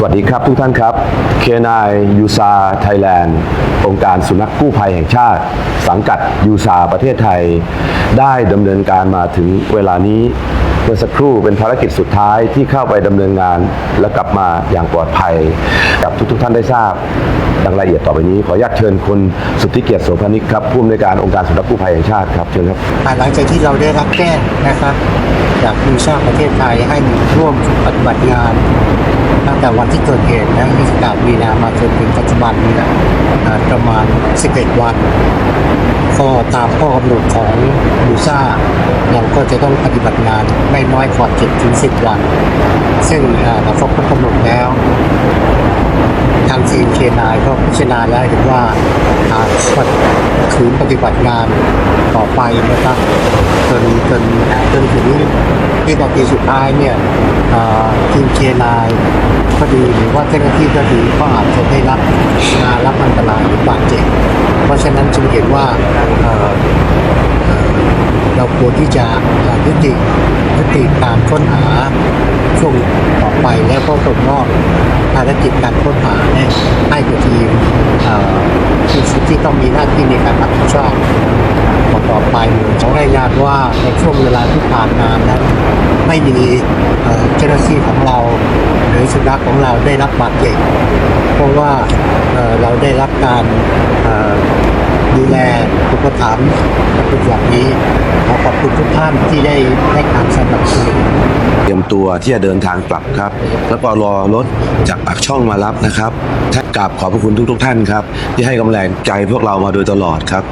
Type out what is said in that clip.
สวัสดีครับทุกท่านครับ เคนายยูซาไทยแลนด์องค์การสุนัขกู้ภัยแห่งชาติ สังกัดยูซาประเทศไทย ได้ดำเนินการมาถึงเวลานี้ มื่อสักครู่เป็นภารกิจสุดท้ายที่เข้าไปดำเนินงานและกลับมาอย่างปลอดภัย กับทุกๆท่านได้ทราบดังรายละเอียดต่อไปนี้ ขออนุญาตเชิญคุณสุทธิเกียรติโสภณิกครับผู้อำนวยการองค์การสุนัขกู้ภัยแห่งชาติครับเชิญครับหลังจากที่เราได้รับแจ้งนะครับ จากยูซ่าประเทศไทยให้ร่วมปฏิบัติงานตั้งแต่วันที่เกิดเหตุนะ28มีนามาจนถึงปัจจุบันนี้นะประมาณ 11 วัน ก็ตามข้อกำหนดของ ยูซ่า เราก็จะต้องปฏิบัติงานไม่น้อยกว่า7ถึง10วัน ซึ่งอ่าเราครบกำหนดแล้ว ทางทีมเคนายก็พิจารณาแล้วเห็นว่าอ่าคืนปฏิบัติงานต่อไปนะครับจนจนจนถึงที่นาทีสุดท้ายเนี่ยทีมเคนายก็ดีหรือว่าเจ้าหน้าที่ก็ดีก็อาจจะได้รับงานรับอันตรายหรือบาดเจ็บเพราะฉะนั้นจึงเห็นว่า เราควรที่จะยุติยุติการค้นหาช่วงต่อไปแล้วก็ส่งมอบภารกิจการค้นหาให้กับทีมที่ที่ต้องมีหน้าที่ในการรับผิดชอบต่อไปเขอรายงานว่าในช่วงเวลาที่ผ่านมานั้นไม่มีเจ้าหน้าที่ของเรา หรือสุนัขของเราได้รับบาดเจ็บเพราะว่าเราได้รับการ ดูแลอุปถัมภ์เป็นอย่างนี้ขอขอบคุณทุกท่านที่ได้ให้การสนับสนุนเตรียมตัวที่จะเดินทางกลับครับ แล้วก็รอรถจากปากช่องมารับนะครับท่านกราบขอบพระคุณทุกๆท่านครับ ที่ให้กำลังใจพวกเรามาโดยตลอดครับ